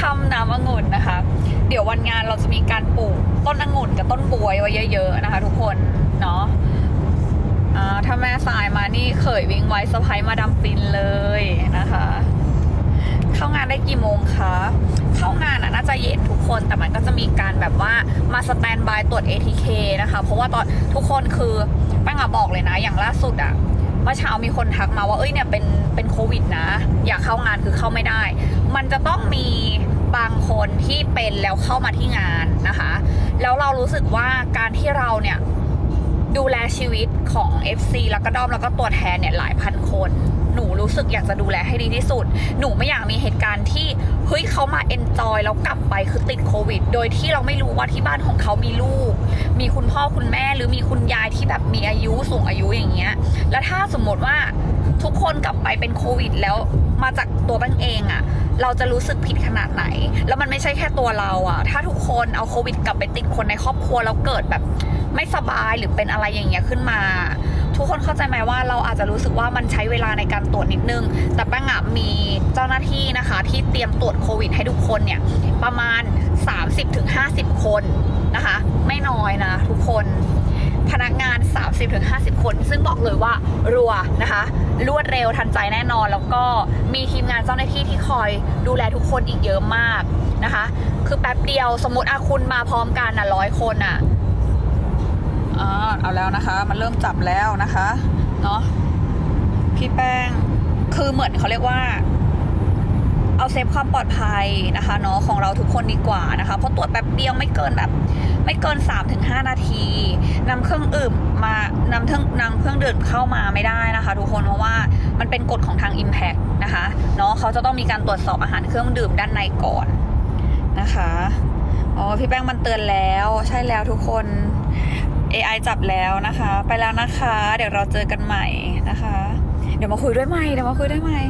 คำน้ำองุ่นนะคะ เดี๋ยววันงานเราจะมีการปลูกต้นองุ่นกับต้นบวยไว้เยอะๆนะคะ ทุกคนเนาะอ่าถ้าแม่สายมานี่เขยวิ่งไว้สะพายมาดามฟินเลยนะคะ เข้างานได้กี่โมงคะเข้างานน่าจะเย็นทุกคนแต่มันก็จะมีการแบบว่ามาสแตนบายตรวจ ATK นะคะ เพราะว่าตอนทุกคนคือแป้งอะบอกเลยนะอย่างล่าสุดอะเมื่อเช้ามีคนทักมาว่า เอ้ยเนี่ยเป็นเป็นโควิดนะ อยากเข้างานคือเข้าไม่ได้ มันจะต้องมี บางคนที่เป็นแล้วเข้ามาที่งานนะคะ แล้วเรารู้สึกว่าการที่เราเนี่ยดูแลชีวิตของ FC แล้วก็ด้อมแล้วก็ตัวแทนเนี่ยหลายพันคน หนูรู้สึกอยากจะดูแลให้ดีที่สุด หนูไม่อยากมีเหตุการณ์ที่เฮ้ยเขามาเอนจอยแล้วกลับไปคือติดโควิด โดยที่เราไม่รู้ว่าที่บ้านของเขามีลูก มีคุณพ่อคุณแม่หรือมีคุณยายที่แบบมีอายุสูงอายุอย่างเงี้ย แล้วถ้าสมมติว่าทุกคนกลับไปเป็นโควิดแล้วมาจากตัวแป้งเองอะ เราจะรู้สึกผิดขนาดไหน แล้วมันไม่ใช่แค่ตัวเราอะถ้าทุกคนเอาโควิดกลับไปติดคนในครอบครัวแล้วเกิดแบบไม่สบายหรือเป็นอะไรอย่างเงี้ยขึ้นมา ทุกคนเข้าใจไหมว่าเราอาจจะรู้สึกว่ามันใช้เวลาในการตรวจนิดนึง แต่แป้งอะมีเจ้าหน้าที่นะคะ ที่เตรียมตรวจโควิด ให้ทุกคนเนี่ยประมาณ 30-50 คนนะคะ ไม่น้อยนะทุกคน พนักงาน 30-50 คน ซึ่งบอกเลยว่ารัวนะคะ รวดเร็วทันใจแน่นอน แล้วก็มีทีมงานเจ้าหน้าที่ที่คอยดูแลทุกคนอีกเยอะมากนะคะ คือแป๊บเดียวสมมติอาคุณมาพร้อมกันนะร้อยคนอะอ่าเอาแล้วนะคะ มันเริ่มจับแล้วนะคะ เนาะพี่แป้ง คือเหมือนเขาเรียกว่า เอาเซฟความปลอดภัยนะคะเนาะของเราทุกคนดีกว่านะคะเพราะตรวจแป๊บเดียวไม่เกินแบบ ไม่เกิน 3-5 นาทีนำเครื่องอื่มมานำเครื่องนำเครื่องดื่มเข้ามาไม่ได้นะคะ ทุกคนเพราะว่ามันเป็นกฎของทาง Impact นะคะเนาะเขาจะต้องมีการตรวจสอบอาหารเครื่องดื่มด้านในก่อนนะคะอ๋อพี่แป้งมันเตือนแล้วใช่แล้วทุกคน AI จับแล้วนะคะ ไปแล้วนะคะ เดี๋ยวเราเจอกันใหม่นะคะ เดี๋ยวมาคุยด้วยใหม่เดี๋ยวมาคุยด้วยใหม่